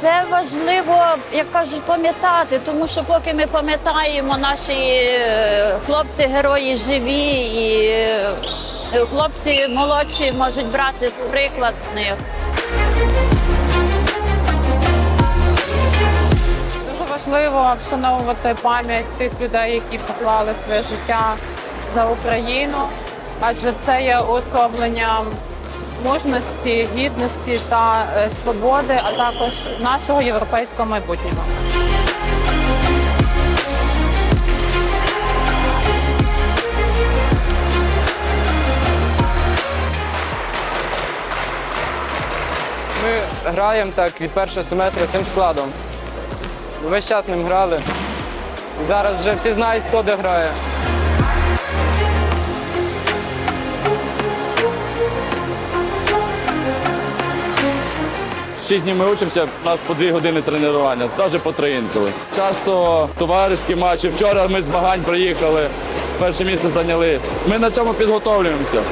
Це важливо, як кажуть, пам'ятати, тому що поки ми пам'ятаємо, наші е, хлопці-герої живі, і е, хлопці молодші можуть брати з приклад з них. Дуже важливо вшановувати пам'ять тих людей, які поклали своє життя за Україну, адже це є уособленням мужності, гідності та е, свободи, а також нашого європейського майбутнього. Ми граємо так від першого семестру цим складом. Весь час ним грали. Зараз вже всі знають, хто де грає. Шість днів ми учимося, у нас по дві години тренування, навіть по три інколи. Часто товариські матчі. Вчора ми з змагань приїхали, перше місце зайняли. Ми на цьому підготовлюємося.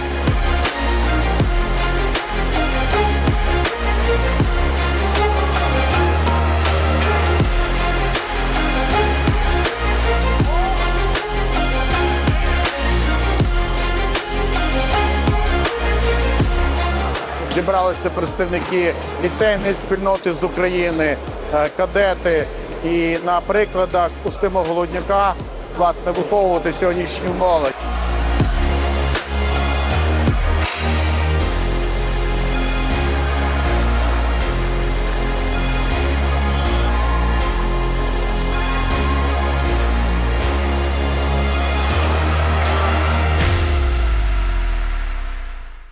Зібралися представники ліцейної спільноти з України, е, кадети. І на прикладах Устима Голоднюка власне виховувати сьогоднішню молодь.